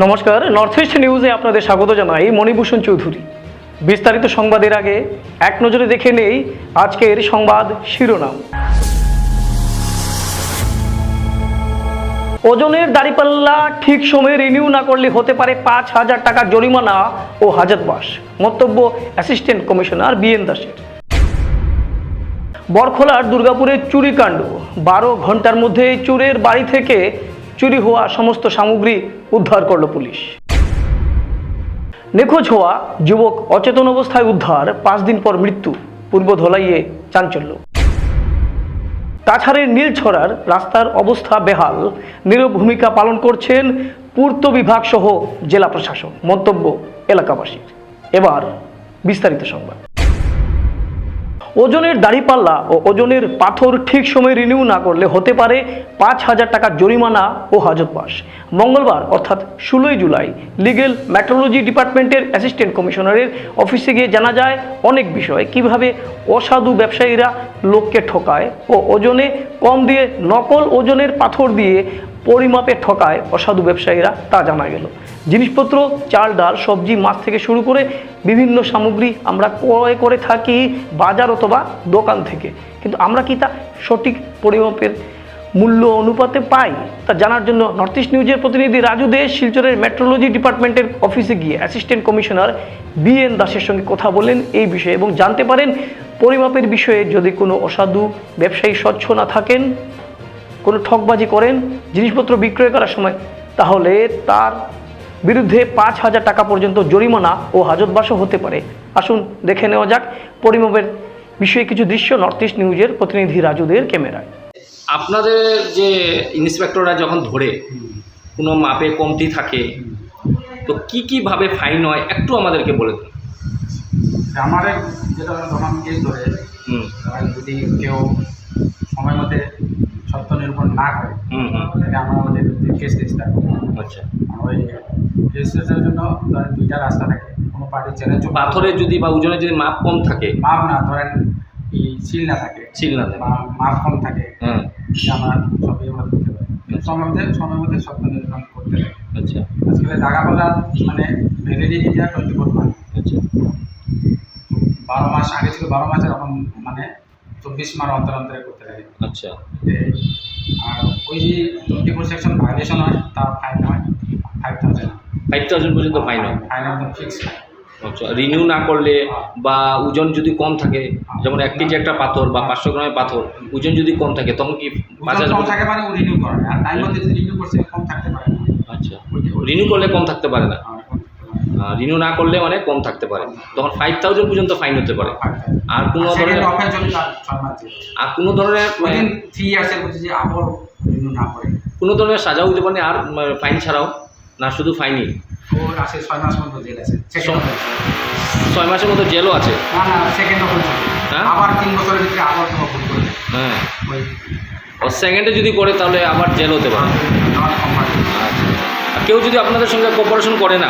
নমস্কার north east নিউজে আপনাদের স্বাগত জানাই, মণিভূষণ চৌধুরী। বিস্তারিত সংবাদের আগে এক নজরে দেখে নেই আজকের সংবাদ শিরোনাম। ওজনের দাড়িপাল্লা ঠিক সময়ে রিনিউ না করলে হতে পারে পাঁচ হাজার টাকা জরিমানা ও হাজারবাস মন্তব্য অ্যাসিস্ট্যান্ট কমিশনার বিএন দাসের। বরখোলার দুর্গাপুরের চুরিকাণ্ড। বারো ঘণ্টার মধ্যে চোরের বাড়ি থেকে চুরি হওয়া সমস্ত সামগ্রী উদ্ধার করল পুলিশ। নিখোঁজ হওয়া যুবক অচেতন অবস্থায় উদ্ধার, পাঁচ দিন পর মৃত্যু, পূর্ব ধলাইয়ে চাঞ্চল্য। কাছাড়ের নীলছড়ার রাস্তার অবস্থা বেহাল। নীরব ভূমিকা পালন করছেন পূর্ত বিভাগ সহ জেলা প্রশাসন, মন্তব্য এলাকাবাসীর। এবার বিস্তারিত সংবাদ। ওজনের দাড়িপাল্লা ও ওজনের পাথর ঠিক সময়ে রিনিউ না করলে হতে পারে পাঁচ হাজার টাকা জরিমানা ও হাজতবাস মঙ্গলবার, অর্থাৎ ষোলোই জুলাই লিগেল ম্যাট্রোলজি ডিপার্টমেন্টের অ্যাসিস্ট্যান্ট কমিশনারের অফিসে গিয়ে জানা যায় অনেক বিষয়। কীভাবে অসাধু ব্যবসায়ীরা লোককে ঠকায় ও ওজনে কম দিয়ে নকল ওজনের পাথর দিয়ে পরিমাপে ঠকায় অসাধু ব্যবসায়ীরা তা জানা গেল। জিনিসপত্র, চাল, ডাল, সবজি, মাছ থেকে শুরু করে বিভিন্ন সামগ্রী আমরা ক্রয় করে থাকি বাজার অথবা দোকান থেকে। কিন্তু আমরা কি তা সঠিক পরিমাপের মূল্য অনুপাতে পাই? তা জানার জন্য নর্থ ইস্ট নিউজের প্রতিনিধি রাজু দেশ, শিলচরের মেট্রোলজি ডিপার্টমেন্টের অফিসে গিয়ে অ্যাসিস্ট্যান্ট কমিশনার বি এন দাসের সঙ্গে কথা বলেন এই বিষয়ে এবং জানতে পারেন পরিমাপের বিষয়ে যদি কোনো অসাধু ব্যবসায়ী স্বচ্ছ না থাকেন। কোনো ঠকবাজি করেন জিনিসপত্র বিক্রয় করার সময় তাহলে তার বিরুদ্ধে পাঁচ হাজার টাকা পর্যন্ত জরিমানা ও হাজতবাসও হতে পারে। আসুন দেখে নেওয়া যাক পরিমাপের বিষয়ে কিছু দৃশ্য নর্থ ইস্ট নিউজের প্রতিনিধি রাজুদের ক্যামেরায়। আপনাদের যে ইন্সপেক্টররা যখন ধরে কোনো মাপে কমতি থাকে তো কি কি ভাবে ফাইন হয় একটু আমাদেরকে বলে দিন। আমাদের যেটা যখন কেস ধরে হুম। যদি কেউ সময় মতে সত্য নিরূপণ না করে। তাহলে আমরা আমাদের কেস রেজিস্টার করি আচ্ছা। ওই রেজিস্ট্রেশনের জন্য ধরেন দুইটা রাস্তা থাকে। কোনো পার্টির চ্যালেঞ্জ পাথরের যদি বা ওজনের যদি মাপ কম থাকে? মাপ না ধরেন এই সিল না থাকে। ছিল না থাকে। মাপ কম থাকে। আমরা সবই আমরা করতে পারি। সময় মধ্যে সময় মধ্যে সত্য নিরূপণ করতে লাগে আচ্ছা। আজকাল জায়গা পাল্লার মানে ভ্যালিডিটিটা টোয়েন্টি ফোর মান্থ আচ্ছা। বারো মাস আগে ছিল বারো মাসের এখন মানে চব্বিশ মাস অন্তর অন্তরে করতে লাগে। আচ্ছা। আর ওই যে টোয়েন্টি ফোর সেকশন ভাইলেশন হয় তার ফাইন হয় ফাইভ থাউজেন্ড ফাইভ থাউজেন্ড পর্যন্ত ফাইন হয়। ফাইন একদম ফিক্স আচ্ছা রিনিউ না করলে বা ওজন যদি কম থাকে যেমন এক কেজি একটা পাথর বা পাঁচশো গ্রামের পাথর ওজন যদি কম থাকে তখন কি পাঁচ হাজার কম থাকে মানে রিনিউ করে। আর টাইম মধ্যে যদি রিনিউ করছে কম থাকতে পারে না। আচ্ছা। রিনিউ করলে কম থাকতে পারে না আর কম থাকতে পারে না। রিনিউ না করলে মানে কম থাকতে পারে। তখন ফাইভ থাউজেন্ড পর্যন্ত ফাইন হতে পারে। আর কোনো ধরনের। আর কোনো ধরনের years এর মধ্যে যে আবার রিনিউ না করে। কোনো ধরনের সাজাও হতে পারে আর ফাইন ছাড়াও। না শুধু ফাইনই ছয় মাসের মতো জেলও আছে? না সেকেন্ড হ্যাঁ? আবার তিন বছরের ভিতরে আবার কোনো ভুল করবে হ্যাঁ। ও সেকেন্ডে যদি করে তাহলে আবার জেল হতে পারে। আচ্ছা। কেউ যদি আপনাদের সঙ্গে কোপারেশন করে না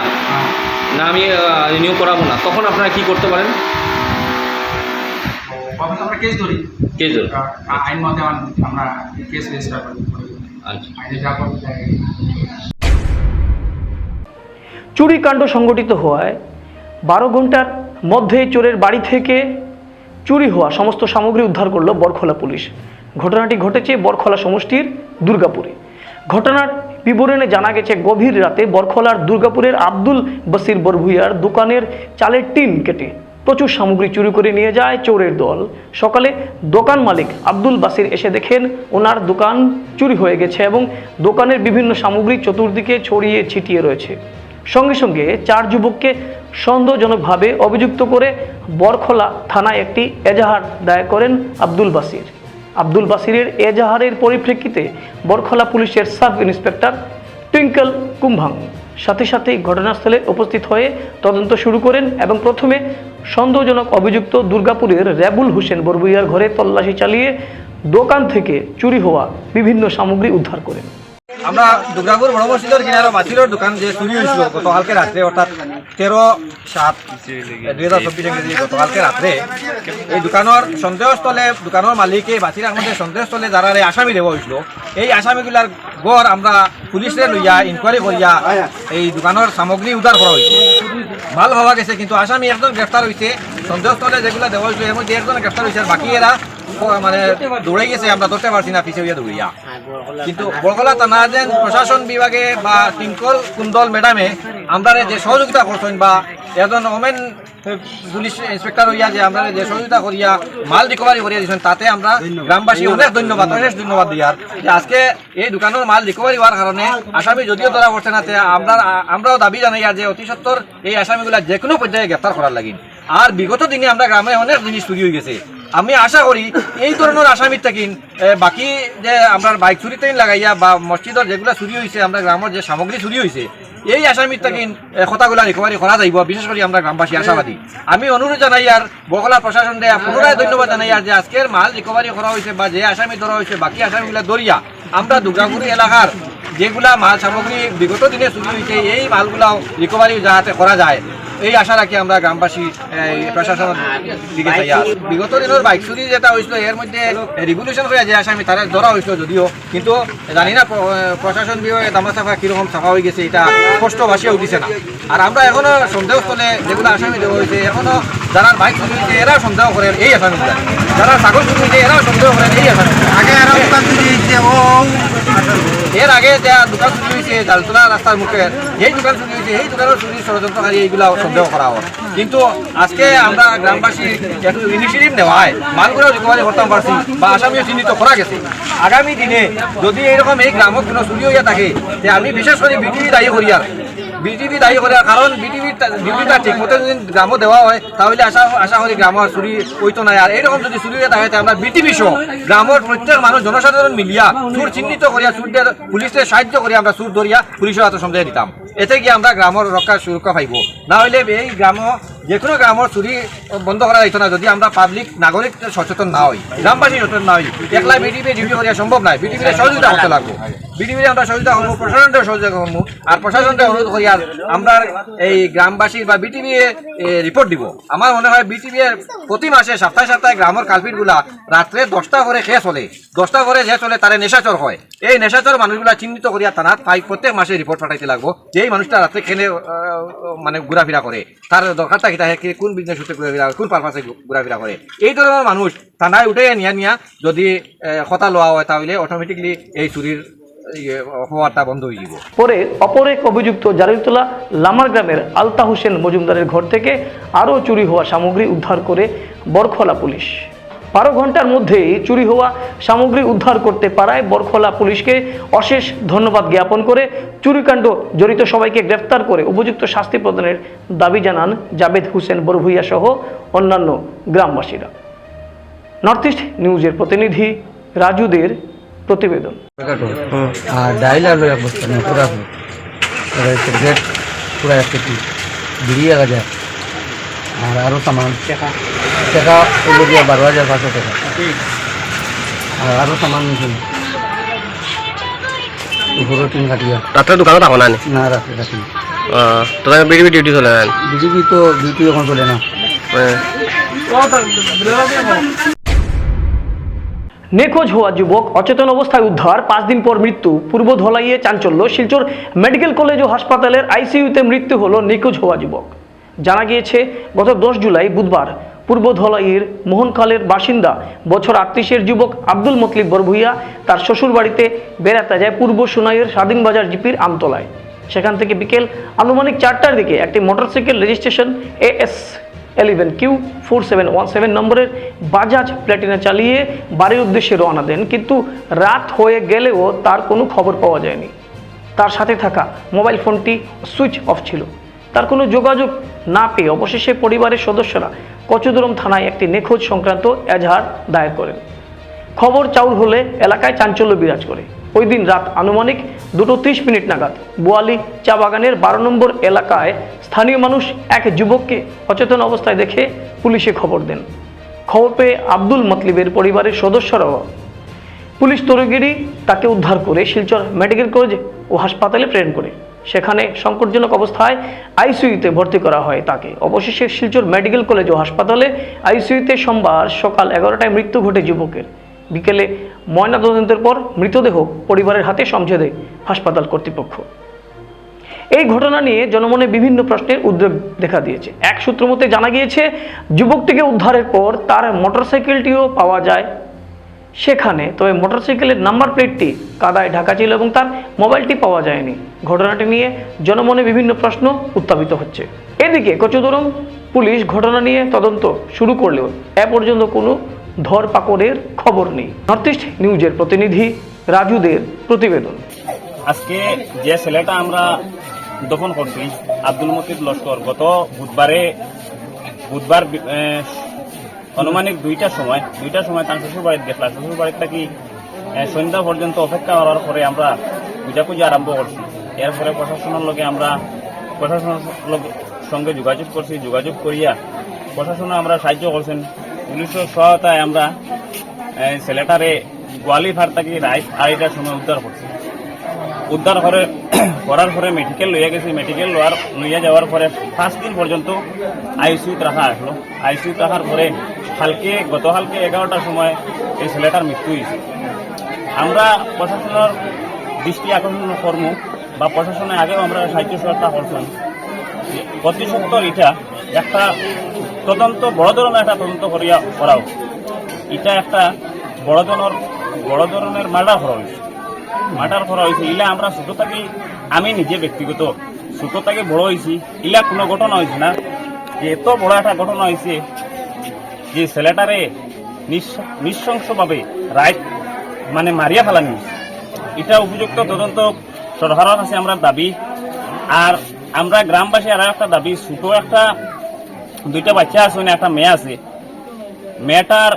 না আমি রিনিউ করাবো না। তখন আপনারা কি করতে পারেন? কখন আমরা কেস ধরি। কেস ধরুন। আইন মতে আমরা কেস রেজিস্টার করি। আচ্ছা। আইনে যা করি তাই চুরিকাণ্ড সংঘটিত হওয়ায় বারো ঘণ্টার মধ্যে চোরের বাড়ি থেকে চুরি হওয়া সমস্ত সামগ্রী উদ্ধার করল বরখোলা পুলিশ। ঘটনাটি ঘটেছে বরখোলা সমষ্টির দুর্গাপুরে। ঘটনার বিবরণে জানা গেছে, গভীর রাতে বরখোলার দুর্গাপুরের আব্দুল বসির বরভুইয়ার দোকানের চালের টিন কেটে প্রচুর সামগ্রী চুরি করে নিয়ে যায় চোরের দল। সকালে দোকান মালিক আব্দুল বাসির এসে দেখেন ওনার দোকান চুরি হয়ে গেছে এবং দোকানের বিভিন্ন সামগ্রী চতুর্দিকে ছড়িয়ে ছিটিয়ে রয়েছে। সঙ্গে সঙ্গে চার যুবককে সন্দেহজনকভাবে অভিযুক্ত করে বরখোলা থানায় একটি এজাহার দায়ের করেন আব্দুল বাসির। আব্দুল বাসিরের এজাহারের পরিপ্রেক্ষিতে বরখলা পুলিশের সাব ইন্সপেক্টর টুইঙ্কল কুম্ভাং সাথে সাথেই ঘটনাস্থলে উপস্থিত হয়ে তদন্ত শুরু করেন এবং প্রথমে সন্দেহজনক অভিযুক্ত দুর্গাপুরের র্যাবুল হোসেন বরবুইয়ার ঘরে তল্লাশি চালিয়ে দোকান থেকে চুরি হওয়া বিভিন্ন সামগ্রী উদ্ধার করেন। আমরা দুর্গাপুর বড় মসজিদের কিনারে মাছিলোর দোকান যে চুরি হয়েছিল, গতকালকে রাত্রে, অর্থাৎ তেরো সাত, দুই হাজার চব্বিশ গতকালকে রাত্রে, এই দোকানের সন্দেহস্থলে, দোকানের মালিকে বাছির আহমদের সন্দেহস্থলে যারা এই আসামি দেওয়া হয়েছিল, এই আসামিগুলার গড় আমরা পুলিশে লইয়া ইনকোয়ারি করিয়া এই দোকানের সামগ্রী উদ্ধার করা হয়েছে। মাল ভাবা গেছে, কিন্তু আসামি একজন গ্রেফতার হয়েছে সন্দেহস্থলে যেগুলো দেওয়া হয়েছে এর মধ্যে একজন গ্রেফতার হয়েছে আর বাকি এরা মানে দৌড়ে গেছে, আমরা ধরতে পারছি না পিছিয়ে দৌড়িয়া। কিন্তু বরকলা থানাজেন প্রশাসন বিভাগে বা টিঙ্কল কুন্দল ম্যাডামে আমরা যে সহযোগিতা করছেন বা একজন ওমেন পুলিশ ইন্সপেক্টর হইয়া যে আমরা যে সহযোগিতা করিয়া মাল রিকভারি করিয়া দিয়েছেন, তাতে আমরা গ্রামবাসী অনেক ধন্যবাদ অশেষ ধন্যবাদ দিয়ার। যে আজকে এই দোকানের মাল রিকভারি হওয়ার কারণে আসামি যদিও ধরা পড়ছে না আমরা, আমরাও দাবি জানাই যে অতি সত্তর এই আসামিগুলা যে কোনো পর্যায়ে গ্রেফতার করার লাগিন আর বিগত দিনে আমরা গ্রামে অনেক জিনিস চুরি হয়ে গেছে। আমি আশা করি এই ধরনের আসামির থাকিন বাকি যে আমরা বাইক চুরিতে লাগাইয়া বা মসজিদের যেগুলা চুরি হয়েছে আমরা গ্রামের যে সামগ্রী চুরি হয়েছে এই আসামির থাকিন কথাগুলা রিকভারি করা যাইব, বিশেষ করে আমরা গ্রামবাসী আশাবাদী। আমি অনুরোধ জানাই আর বকলা প্রশাসন দেয়া, পুনরায় ধন্যবাদ জানাই আর যে আজকের মাল রিকভারি করা হয়েছে বা যে আসামি ধরা হয়েছে বাকি আসামিগুলা ধরিয়া, আমরা দুর্গাপুরি এলাকার যেগুলা মাল সামগ্রী বিগত দিনে চুরি হয়েছে এই মালগুলাও রিকভারি যাতে করা যায়। এই আশা রাখি আমরা গ্রামবাসী প্রশাসনের দিকে বিগত দিনের বাইক চুরি যেটা হয়েছিল, এর মধ্যে রিভলিউশন হয়ে যে আসামি তারা ধরা হয়েছিল যদিও। কিন্তু জানি না, প্র- প্রশাসন বিভাগে দামা সাফা কীরকম সাফা হয়ে গেছে, এটা স্পষ্ট ভাসিয়ে উঠিছে না। আর আমরা এখনও সন্দেহস্থলে যেগুলো আসামি দেওয়া হয়েছে, এখনও যারা বাইক চুরি হয়েছে, এরাও সন্দেহ করেন, এই আসামিগুলা। যারা ছাগল চুরি হয়েছে, এরাও সন্দেহ করেন, এই আসামি এর আগে যা দোকান হয়েছে জালতলা রাস্তার মুখে যেই দোকান হয়েছে এই দোকানের ষড়যন্ত্রকারী এইগুলা সন্দেহ করা হয় কিন্তু আজকে আমরা গ্রামবাসী একটু ইনিশিয়েটিভ নেওয়ায় পারছি বা আসামিও চিহ্নিত করা গেছে। আগামী দিনে যদি এইরকম এই গ্রামত কোনো চুরি হইয়া থাকে যে আমি বিশেষ করে বিটিভি দায়ী করি আর বিজেপি দায়ী করে কারণ বিজেপির ডিউটিটা ঠিক মতো যদি গ্রামও দেওয়া হয়, তাহলে আশা আশা করি গ্রামের চুরি হইতো না। আর এরকম যদি চুরি হয়ে থাকে আমরা বিটিভি সহ গ্রামের প্রত্যেক মানুষ, জনসাধারণ মিলিয়া চুর চিহ্নিত করিয়া, চুরদের পুলিশের সাহায্য করিয়া আমরা চুর ধরিয়া পুলিশের হাতে সমঝাই দিতাম। এতে গিয়ে আমরা গ্রামের রক্ষা সুরক্ষা পাইব। না হলে এই গ্রাম যে কোনো গ্রামের চুরি বন্ধ করা যাইতো না যদি আমরা পাবলিক নাগরিক সচেতন না হই গ্রামবাসী সচেতন না হই একলা বিটিপি ডিউটি করিয়া সম্ভব নয় বিটিপির সহযোগিতা করতে লাগবো। বিটিপির আমরা সহযোগিতা করব প্রশাসনকে সহযোগিতা করব আর প্রশাসনকে অনুরোধ করি, আর আমরা এই গ্রামবাসীর বা বিটিভি রিপোর্ট দিব। আমার মনে হয় বিটিভি প্রতি মাসে, সপ্তাহে সপ্তাহে গ্রামের কালপিটগুলা রাত্রে দশটা করে খেয়ে চলে দশটা করে যে চলে তারে নেশাচর হয়। এই নেশাচর মানুষগুলা চিহ্নিত করিয়া থানাত পাই প্রত্যেক মাসে রিপোর্ট পাঠাইতে লাগবো। যে এই মানুষটা রাত্রে খেলে মানে ঘোরাফেরা করে তার দরকারটা কি থাকে কোন বিজনেস হতে ঘুরাফিরা কোন পারপাসে ঘুরাফিরা করে এই ধরনের মানুষ থানায় উঠে, নিয়া নিয়া, যদি হতা লওয়া হয়, তাহলে অটোমেটিকলি এই চুরির হওয়াটা বন্ধ হয়ে যাব পরে অপর এক অভিযুক্ত জারিতলা লামার গ্রামের আলতা হোসেন মজুমদারের ঘর থেকে আরও চুরি হওয়া সামগ্রী উদ্ধার করে বরখলা পুলিশ। বারো ঘণ্টার মধ্যেই চুরি হওয়া সামগ্রী উদ্ধার করতে পারায় বরখলা পুলিশকে অশেষ ধন্যবাদ জ্ঞাপন করে চুরিকাণ্ড জড়িত সবাইকে গ্রেফতার করে উপযুক্ত শাস্তি প্রদানের দাবি জানান জাবেদ হোসেন বরভুইয়া সহ অন্যান্য গ্রামবাসীরা। নর্থ ইস্ট নিউজের প্রতিনিধি রাজুদের প্রতিবেদন। হাজার। আর আরও সামান টাকা। এগুলো দিয়ে বারো হাজার পাঁচশো টাকা। আর আরও সামান নিয়েছিল উপরে টিন কাটিয়া রাত্রে দোকানে থাকো না? না রাখতে রাখি বিডিবি ডিউটি চলে যান বিজেপি তো ডিউটি এখন চলে না। নিখোঁজ হওয়া যুবক অচেতন অবস্থায় উদ্ধার পাঁচ দিন পর মৃত্যু। পূর্ব ধলাইয়ে চাঞ্চল্য শিলচর মেডিকেল কলেজ ও হাসপাতালের আইসিইউতে মৃত্যু হলো নিখোঁজ হওয়া যুবক জানা গিয়েছে, গত দশ জুলাই বুধবার পূর্ব ধলাইয়ের মোহনখালের বাসিন্দা বছর আটত্রিশের যুবক আব্দুল মতলিব বরভুইয়া তার শ্বশুর বাড়িতে বেড়াতে যায় পূর্ব সোনাইয়ের স্বাধীনবাজার জিপির আমতলায়। সেখান থেকে বিকেল আনুমানিক চারটার দিকে একটি motorcycle registration AS eleven Q four seven one seven নম্বরের বাজাজ প্ল্যাটিনা চালিয়ে বাড়ির উদ্দেশ্যে রওনা দেন, কিন্তু রাত হয়ে গেলেও তার কোনো খবর পাওয়া যায়নি। তার সাথে থাকা মোবাইল ফোনটি সুইচ অফ ছিল। তার কোনো যোগাযোগ না পেয়ে অবশেষে পরিবারের সদস্যরা কচুদরম থানায় একটি নিখোঁজ সংক্রান্ত এজাহার দায়ের করেন। খবর চাউর হলে এলাকায় চাঞ্চল্য বিরাজ করে। ওই দিন রাত আনুমানিক দুটো ত্রিশ মিনিট নাগাদ বোয়ালি চা বাগানের বারো নম্বর এলাকায় স্থানীয় মানুষ এক যুবককে অচেতন অবস্থায় দেখে পুলিশে খবর দেন। খবর পেয়ে আব্দুল মতলিবের পরিবারের সদস্যরাও পুলিশ তরুগিরি তাকে উদ্ধার করে শিলচর মেডিকেল কলেজ ও হাসপাতালে প্রেরণ করে। সেখানে সংকটজনক অবস্থায় আইসিইউতে ভর্তি করা হয় তাকে। অবশেষে শিলচর মেডিকেল কলেজ ও হাসপাতালে আইসিইউতে সোমবার সকাল এগারোটায় মৃত্যু ঘটে যুবকের। বিকেলে ময়নাতদন্তের পর মৃতদেহ পরিবারের হাতে সমঝে দেয় হাসপাতাল কর্তৃপক্ষ। এই ঘটনা নিয়ে জনমনে বিভিন্ন প্রশ্নের উদ্বেগ দেখা দিয়েছে। এক সূত্র মতে জানা গিয়েছে, যুবকটিকে উদ্ধারের পর তার মোটরসাইকেলটিও পাওয়া যায় সেখানে। তবে মোটরসাইকেলের নাম্বার প্লেটটি কাদায় ঢাকা ছিল এবং তার মোবাইলটি পাওয়া যায়নি। ঘটনাটি নিয়ে জনমনে বিভিন্ন প্রশ্ন উত্থাপিত হচ্ছে। এদিকে কচুদরম পুলিশ ঘটনা নিয়ে তদন্ত শুরু করলেও এ পর্যন্ত কোনো ধরপাকড়ের খবর নেই। নর্থ ইস্ট নিউজের প্রতিনিধি রাজুদের প্রতিবেদন। আজকে যে ছেলেটা আমরা দফন করছি, আব্দুল মতিদ লস্কর, গত বুধবারে বুধবার আনুমানিক দুইটার সময় দুইটার সময় তার শ্বশুর বাড়িতে গেছিলাম। শ্বশুর বাড়িতে এ, সন্ধ্যা পর্যন্ত অপেক্ষা করার পরে আমরা পূজাপুজি আরম্ভ করছি। এরপরে প্রশাসনের লগে আমরা প্রশাসনের সঙ্গে যোগাযোগ করছি। যোগাযোগ করিয়া প্রশাসনে আমরা সাহায্য করছেন। পুলিশের সহায়তায় আমরা ছেলেটারে গোয়ালিফার থাকি রাইট আড়াইটার সময় উদ্ধার করছি। উদ্ধার করে করার পরে মেডিকেল লইয়া গেছি। মেডিকেল লওয়ার লইয়া যাওয়ার পরে পাঁচ দিন পর্যন্ত আইসিউতে রাখা আসলো আইসিউতে রাখার পরে কালকে গত কালকে এগারোটার সময় এই ছেলেটার মৃত্যু হয়েছে। আমরা প্রশাসনের দৃষ্টি আকর্ষণ কর্ম বা প্রশাসনের আগেও আমরা সাহায্য সহায়তা করছিলাম প্রতি সপ্তাহ এটা, একটা তদন্ত, বড় ধরনের একটা তদন্ত করিয়া করাও। এটা একটা বড় ধরনের বড় ধরনের মার্ডার করা হয়েছে। মার্ডার করা হয়েছে। ইলা আমরা ছোট থেকে আমি নিজে ব্যক্তিগত ছোট বড় হয়েছি। ইলা কোনো ঘটনা হয়েছে না। যে এত বড় একটা ঘটনা হয়েছে যে ছেলেটারে নৃশংসভাবে রাইট মানে মারিয়া ফেলানি। এটা উপযুক্ত তদন্ত সরকারের কাছে আমরা দাবি। আর আমরা গ্রামবাসী আর একটা দাবি ছোট একটা দুইটা বাচ্চা আছে একটা মেয়ে আছে। মেয়েটার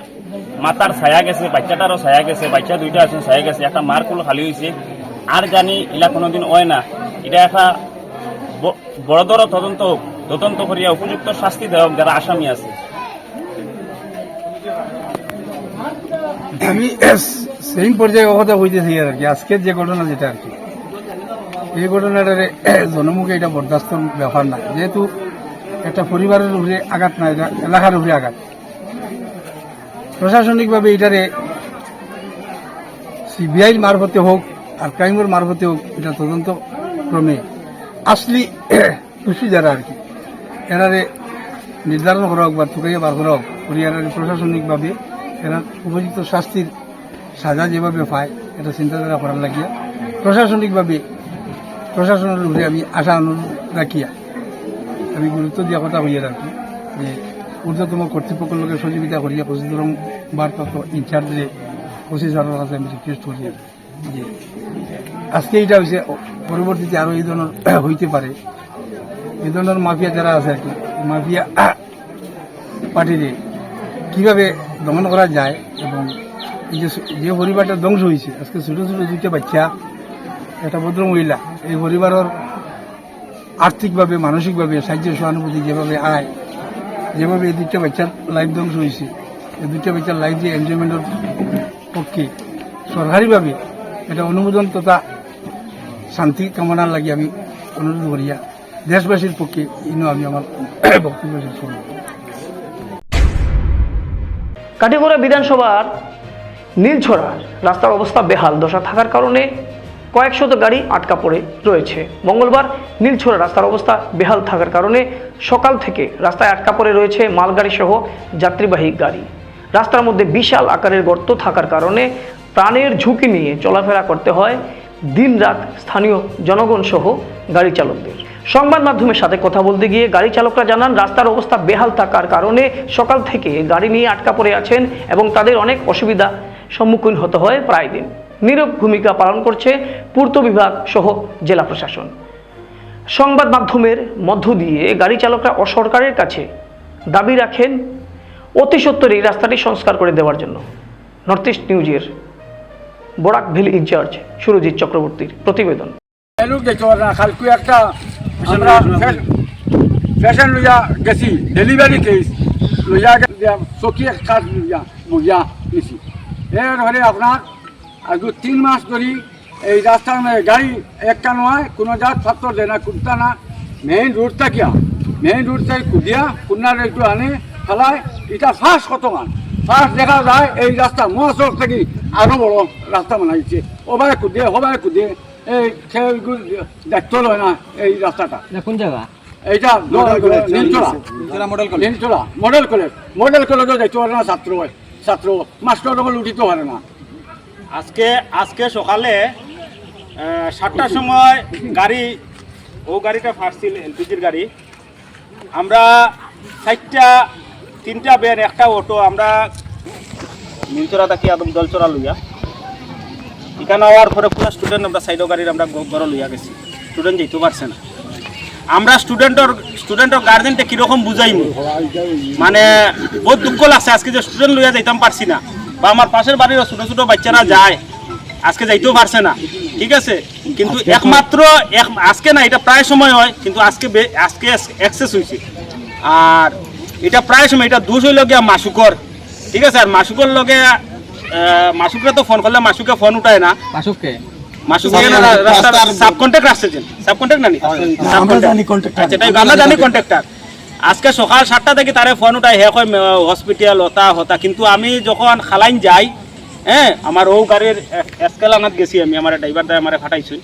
মাতার ছায়া গেছে, বাচ্চাটারও ছায়া গেছে, বাচ্চা দুইটা আছে, ছায়া গেছে, একটা মার কুল খালি হয়েছে আর জানি এলা কোনোদিন হয় না। এটা একটা বড়দর তদন্ত হোক তদন্ত করিয়া উপযুক্ত শাস্তি দেওয়া যারা আসামি আছে। আমি সেম পর্যায়ে কথা হইতেছি আর কি আজকের যে ঘটনা যেটা আর কি। এই ঘটনাটারে জনমুখে এটা বরদাস্ত ব্যাপার না যেহেতু একটা পরিবারের উপরে আঘাত না এলাকার উপরে আঘাত। প্রশাসনিকভাবে এটারে সিবিআইর মারফতে হোক আর ক্রাইমের মারফতে হোক এটা তদন্ত ক্রমে আসলি খুশি যারা আর কি। এনারে নির্ধারণ করা হোক বা টুকাইয়া বার করা হোক পরিবারের প্রশাসনিকভাবে এরা উপযুক্ত শাস্তির সাজা যেভাবে পায়, এটা চিন্তাধারা করার লাগিয়া প্রশাসনিকভাবে প্রশাসনের উপরে আমি আশা রাখিয়া আমি গুরুত্ব দিয়া কথা হইয়া রাখি যে ঊর্ধ্বতম কর্তৃপক্ষের লোকের সহযোগিতা করিয়া পঁচিশতম ভারপ্রাপ্ত ইনচার্জে পঁচিশ হাজার কাছে আমি রিকোয়েস্ট করি যে আজকে এটা হয়েছে পরবর্তীতে আরও এই ধরনের হইতে পারে। এই ধরনের মাফিয়া যারা আছে আর কি, মাফিয়া পার্টিরে কীভাবে দমন করা যায় এবং যে যে পরিবারটা ধ্বংস হয়েছে আজকে ছোটো ছোটো দুইটা বাচ্চা, একটা ভদ্র মহিলা, এই পরিবারের আর্থিকভাবে, মানসিকভাবে, সাহায্য সহানুভূতি যেভাবে আয় যেভাবে এই দুইটা বাচ্চার লাইফ ধ্বংস হয়েছে, এই দুইটা বাচ্চার লাইফ যে এনজয়মেন্টের পক্ষে সরকারিভাবে এটা অনুমোদন তথা শান্তি কামনার লাগে আমি অনুরোধ করিয়া দেশবাসীর পক্ষে, ইনো আমি আমার বক্তব্য শেষ করব কাটিগড়া বিধানসভার নীলছড়া রাস্তার অবস্থা বেহাল, দশা থাকার কারণে কয়েকশত গাড়ি আটকা পড়ে রয়েছে। মঙ্গলবার নীলছড়া রাস্তার অবস্থা বেহাল থাকার কারণে সকাল থেকে রাস্তায় আটকা পড়ে রয়েছে মালগাড়ি সহ যাত্রীবাহী গাড়ি। রাস্তার মধ্যে বিশাল আকারের গর্ত থাকার কারণে প্রাণের ঝুঁকি নিয়ে চলাফেরা করতে হয় দিনরাত স্থানীয় জনগণ সহ গাড়ি চালকদের। সংবাদ মাধ্যমের সাথে কথা বলতে গিয়ে গাড়ি চালকরা জানান, রাস্তার অবস্থা বেহাল থাকার কারণে সকাল থেকে গাড়ি নিয়ে আটকা পড়ে আছেন এবং তাদের অনেক অসুবিধা সম্মুখীন হতে হয় প্রায় দিন। নীরব ভূমিকা পালন করছে পূর্ত বিভাগ সহ জেলা প্রশাসন। সংবাদ মাধ্যমের মধ্য দিয়ে গাড়ি চালকরা অসরকারের কাছে দাবি রাখেন অতি সত্বর এই রাস্তাটি সংস্কার করে দেওয়ার জন্য। নর্থ ইস্ট নিউজের বরাক ভ্যালি ইনচার্জ সুরজিৎ চক্রবর্তীর প্রতিবেদন। আপনার আজ তিন মাস ধরে এই রাস্তার মধ্যে গাড়ি একটা নয় কোনো জাত ছাত্র দেয় না কুদতা না। মেইন রোড থাকিয়া মেইন রোড থেকে কুদিয়া কুন্নার একটু আনে ফেলায় এটা ফার্স্ট কত মান ফার্স্ট দেখা যায় এই রাস্তা মহাসড়ক থেকে আরও বড় রাস্তা বানাইছে। ওবারে কুদে ওবারে কুদে এই দায়িত্ব লয় না এই রাস্তাটা। কোন জায়গা? এইটা model college model college model কলেজও যাইতে পারে না ছাত্র ছাত্র মাস্টার উঠিতে পারে না। আজকে আজকে সকালে সাতটার সময় গাড়ি, ও গাড়িটা ফাটছিল এলপিজির গাড়ি। আমরা চারটা, তিনটা বেন, একটা অটো, আমরা নীলচরা থাকি একদম দলচরা লইয়া। এখানে হওয়ার পরে পুরো স্টুডেন্ট আমরা সাইডও গাড়ির আমরা ঘরে লইয়া গেছি। স্টুডেন্ট যেতে পারছে না। আমরা স্টুডেন্টর স্টুডেন্টর গার্জেনটা কীরকম বুঝাইনি মানে বহুত দুঃখ লাগছে, আজকে যে স্টুডেন্ট লইয়া যাইতাম পারছি না। বা আমার পাশের বাড়ির ছোট ছোট বাচ্চারা যায়। আজকে যাইতেও পারছে না। ঠিক আছে? কিন্তু একমাত্র এক আজকে না এটা প্রায় সময় হয় কিন্তু আজকে আজকে এক্সেস হয়েছে আর এটা প্রায় সময় এটা দোষ হইল গিয়া মাসুকর। ঠিক আছে? আর মাসুকর লগে আহ, মাসুকরে তো ফোন করলে মাসুকে ফোন উঠায় না। মাসুককে? মাসুক রাস্তার সাব কন্ট্রাক্ট আসছে সাব কন্ট্রাক্ট না নি? আমরা জানি কন্ট্রাক্টর আচ্ছা আমরা জানি কন্ট্রাক্টর আজকে সকাল সাতটা থেকে তারে ফোন উঠাই, হে কয় হসপিটাল হতা হতা। কিন্তু আমি যখন খালাইন যাই হ্যাঁ আমার ও গাড়ির এসকেলানাত গেছি আমি আমার ড্রাইভার দ্বারা আমার ফাটাইছি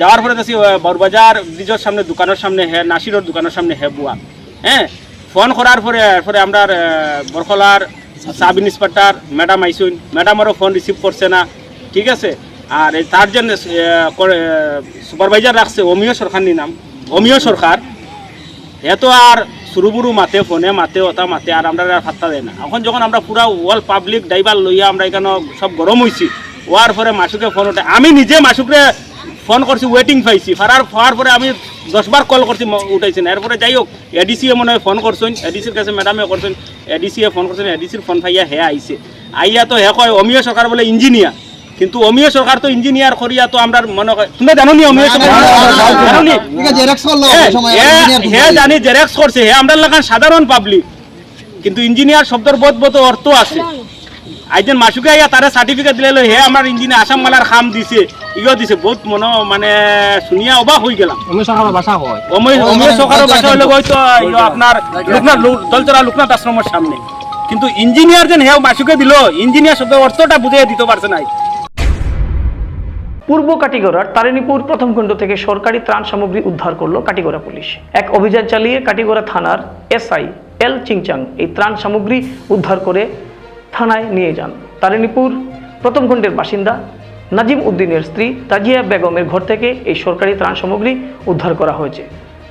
যাওয়ার পরে দেখছি বড়বাজার ব্রিজের সামনে দোকানের সামনে হে নাসিরের দোকানের সামনে হে বুয়া হ্যাঁ ফোন করার পরে এরপরে আমরা বরখলার সাব ইন্সপেক্টর ম্যাডাম আইসুন ম্যাডামেরও ফোন রিসিভ করছে না। ঠিক আছে? আর তার জন্য সুপারভাইজার রাখছে অমিয় সরকার নাম। অমিয় সরকার এত আর সুরুবুরু মাতে, ফোনে মাতে ওটা মাতে, আর আমরা আর ফাত্তা দেয় না। এখন যখন আমরা পুরা ওয়াল পাবলিক ড্রাইভার লইয়া আমরা এখানে সব গরম হয়েছি ওয়ার পরে মাসুকে ফোন ওঠে। আমি নিজে মাসুকে ফোন করছি ওয়েটিং পাইছি। ফারার পাওয়ার পরে আমি দশবার কল করছি উঠাইছি না। এরপরে যাই হোক এডিসিএ মনে হয় ফোন করছেন। এডিসির কাছে ম্যাডামে করছেন। এডিসিএ ফোন করছেন। এডিসির ফোন পাইয়া হে আইছে। আইয়া তো হে কয়, অমিয় সরকার বলে ইঞ্জিনিয়ার কিন্তু অমিয় সরকার তো ইঞ্জিনিয়ার করিয়া তো আমরা মনে হয় তুমি জানো নি অমিয় সরকার হে জানি জেরক্স করছে হে আমরা লাগান সাধারণ পাবলিক কিন্তু ইঞ্জিনিয়ার শব্দের বোধ বোধ অর্থ আছে আইজন মাসুকে আইয়া তারা সার্টিফিকেট দিলে হে আমার ইঞ্জিনিয়ার আসাম মালার খাম দিছে ইও দিছে বহুত মনে মানে শুনিয়া অবাক হয়ে গেলাম অমিয় সরকারের ভাষা হয় অময় সরকারের বাসা হইলে হয়তো ইয়ো আপনার লোকনাথ দলচরা লোকনাথ আশ্রমের সামনে কিন্তু ইঞ্জিনিয়ার যেন হেও মাসুকে দিল ইঞ্জিনিয়ার শব্দের অর্থটা বুঝিয়ে দিতে পারছে নাই পূর্ব কাটিগড়ার তারিণীপুর প্রথম খণ্ড থেকে সরকারি ত্রাণ সামগ্রী উদ্ধার করল কাটিগড়া পুলিশ। এক অভিযান চালিয়ে কাটিগড়া থানার এসআই এল চিংচাং এই ত্রাণ সামগ্রী উদ্ধার করে থানায় নিয়ে যান। তারিণীপুর প্রথম খণ্ডের বাসিন্দা নাজিম উদ্দিনের স্ত্রী তাজিয়া বেগমের ঘর থেকে এই সরকারি ত্রাণ সামগ্রী উদ্ধার করা হয়েছে।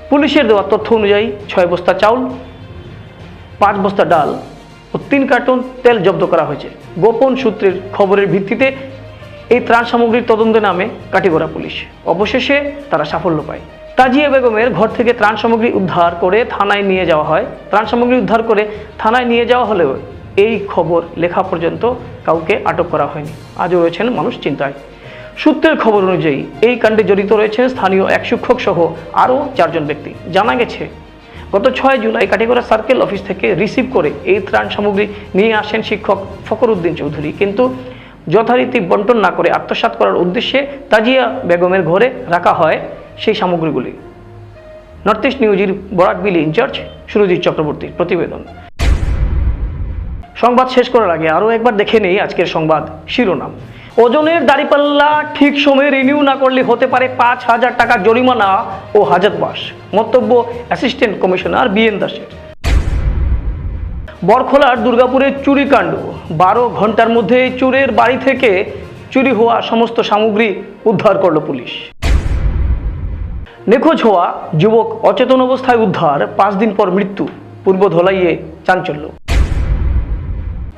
পুলিশের দেওয়া তথ্য অনুযায়ী ছয় বস্তা চাউল, পাঁচ বস্তা ডাল ও তিন কার্টন তেল জব্দ করা হয়েছে। গোপন সূত্রের খবরের ভিত্তিতে এই ত্রাণ সামগ্রীর তদন্তে নামে কাটিগড়া পুলিশ। অবশেষে তারা সাফল্য পায়। তাজিয়া বেগমের ঘর থেকে ত্রাণ সামগ্রী উদ্ধার করে থানায় নিয়ে যাওয়া হয়। ত্রাণ সামগ্রী উদ্ধার করে থানায় নিয়ে যাওয়া হলেও এই খবর লেখা পর্যন্ত কাউকে আটক করা হয়নি। আজও রয়েছেন মানুষ চিন্তায়। সূত্রের খবর অনুযায়ী এই কাণ্ডে জড়িত রয়েছেন স্থানীয় এক শিক্ষক সহ আরও চারজন ব্যক্তি। জানা গেছে, গত ছয় জুলাই কাটিগড়া সার্কেল অফিস থেকে রিসিভ করে এই ত্রাণ সামগ্রী নিয়ে আসেন শিক্ষক ফখরুদ্দিন চৌধুরী। কিন্তু যথারীতি বন্টন না করে আত্মসাৎ করার উদ্দেশ্যে তাজিয়া বেগমের ঘরে রাখা হয় সেই সামগ্রীগুলি। নর্থ ইস্ট নিউজের বরাক বিলি ইনচার্জ সুরজিৎ চক্রবর্তীর প্রতিবেদন। সংবাদ শেষ করার আগে আরও একবার দেখে নেই আজকের সংবাদ শিরোনাম। ওজনের দাড়িপাল্লা ঠিক সময়ে রিনিউ না করলে হতে পারে পাঁচ হাজার টাকা জরিমানা ও হাজতবাস মন্তব্য অ্যাসিস্ট্যান্ট কমিশনার বিএন দাসের। বরখলার দুর্গাপুরের চুরিকাণ্ড বারো ঘণ্টার মধ্যে চোরের বাড়ি থেকে চুরি হওয়া সমস্ত সামগ্রী উদ্ধার করল পুলিশ। নিখোঁজ হওয়া যুবক অচেতন অবস্থায় উদ্ধার, পাঁচ দিন পর মৃত্যু, পূর্ব ধলাইয়ে চাঞ্চল্য।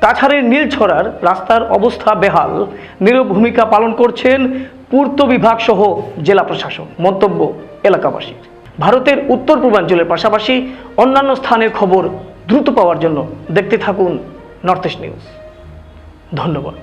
কাছাড়ের নীলছড়ার রাস্তার অবস্থা বেহাল। নীরব ভূমিকা পালন করছেন পূর্ত বিভাগ সহ জেলা প্রশাসন, মন্তব্য এলাকাবাসীর। ভারতের উত্তর পূর্বাঞ্চলের পাশাপাশি অন্যান্য স্থানের খবর দ্রুত পাওয়ার জন্য দেখতে থাকুন নর্থ ইস্ট নিউজ। ধন্যবাদ।